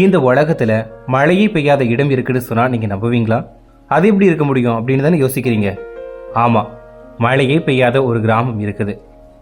இந்த உலகத்தில் மழையே பெய்யாத இடம் இருக்குன்னு சொன்னால் நீங்கள் நம்புவீங்களா? அது எப்படி இருக்க முடியும் அப்படின்னு தானே யோசிக்கிறீங்க. ஆமாம் மழையே பெய்யாத ஒரு கிராமம் இருக்குது.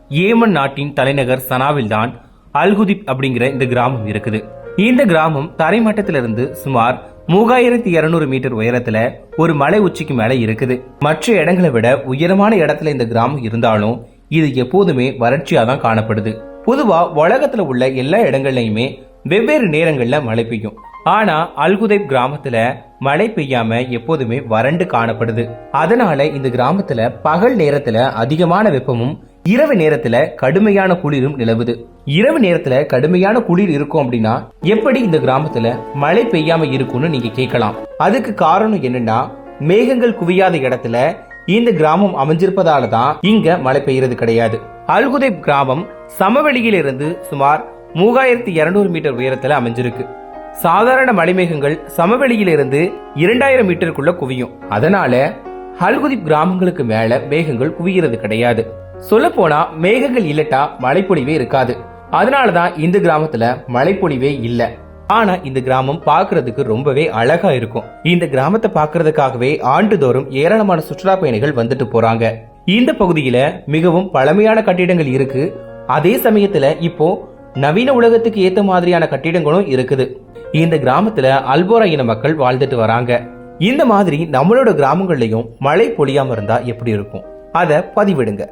ஏமன் நாட்டின் தலைநகர் சனாவில் தான் அல்குதிப் அப்படிங்கிற இந்த கிராமம் இருக்குது. இந்த கிராமம் தரைமட்டத்திலிருந்து சுமார் மூவாயிரத்தி இருநூறு மீட்டர் உயரத்துல ஒரு மலை உச்சிக்கு மேல இருக்குது. மற்ற இடங்களை விட உயரமான இடத்துல இந்த கிராமம் இருந்தாலும் இது எப்போதுமே வறட்சியா தான் காணப்படுது. பொதுவா உலகத்துல உள்ள எல்லா இடங்கள்லையுமே வெவ்வேறு நேரங்களில் மழை பெய்யும். ஆனால் அல்குதைப் கிராமத்தில் மழை பெய்யாம எப்போதுமே வறண்டு காணப்படுது. அதனால இந்த கிராமத்துல பகல் நேரத்துல அதிகமான வெப்பமும் இரவு நேரத்துல கடுமையான குளிரும் நிலவுது. இரவு நேரத்துல கடுமையான குளிர் இருக்கும் அப்படின்னா எப்படி இந்த கிராமத்துல மழை பெய்யாம இருக்கும்னு நீங்க கேட்கலாம். அதுக்கு காரணம் என்னன்னா மேகங்கள் குவியாத இடத்துல இந்த கிராமம் அமைஞ்சிருப்பதால தான் இங்க மழை பெய்யறது கிடையாது. அல்குதைப் கிராமம் சமவெளியிலிருந்து சுமார் மூவாயிரத்தி இருநூறு மீட்டர் உயரத்தில் அமைஞ்சிருக்கு. சாதாரண மலைமேகங்கள் சமவெளியிலிருந்து இரண்டாயிரம் மீட்டருக்குள்ள குவியும். அதனால ஹல்குதிப் கிராமங்களுக்கு மேல மேகங்கள் குவிகிறது கிடையாது. சொல்ல போனா மேகங்கள் இல்லட்டா மழைப்பொழிவே இருக்காது. அதனாலதான் இந்த கிராமத்துல மழைப்பொழிவே இல்ல. ஆனா இந்த கிராமம் பாக்குறதுக்கு ரொம்பவே அழகா இருக்கும். இந்த கிராமத்தை பாக்குறதுக்காகவே ஆண்டுதோறும் ஏராளமான சுற்றுலா பயணிகள் வந்துட்டு போறாங்க. இந்த பகுதியில மிகவும் பழமையான கட்டிடங்கள் இருக்கு. அதே சமயத்துல இப்போ நவீன உலகத்துக்கு ஏற்ற மாதிரியான கட்டிடங்களும் இருக்குது. இந்த கிராமத்துல அல்போரா இன மக்கள் வாழ்ந்துட்டு வராங்க. இந்த மாதிரி நம்மளோட கிராமங்கள்லயும் மழை பொழியாம இருந்தா எப்படி இருக்கும்? அதை பதிவிடுங்க.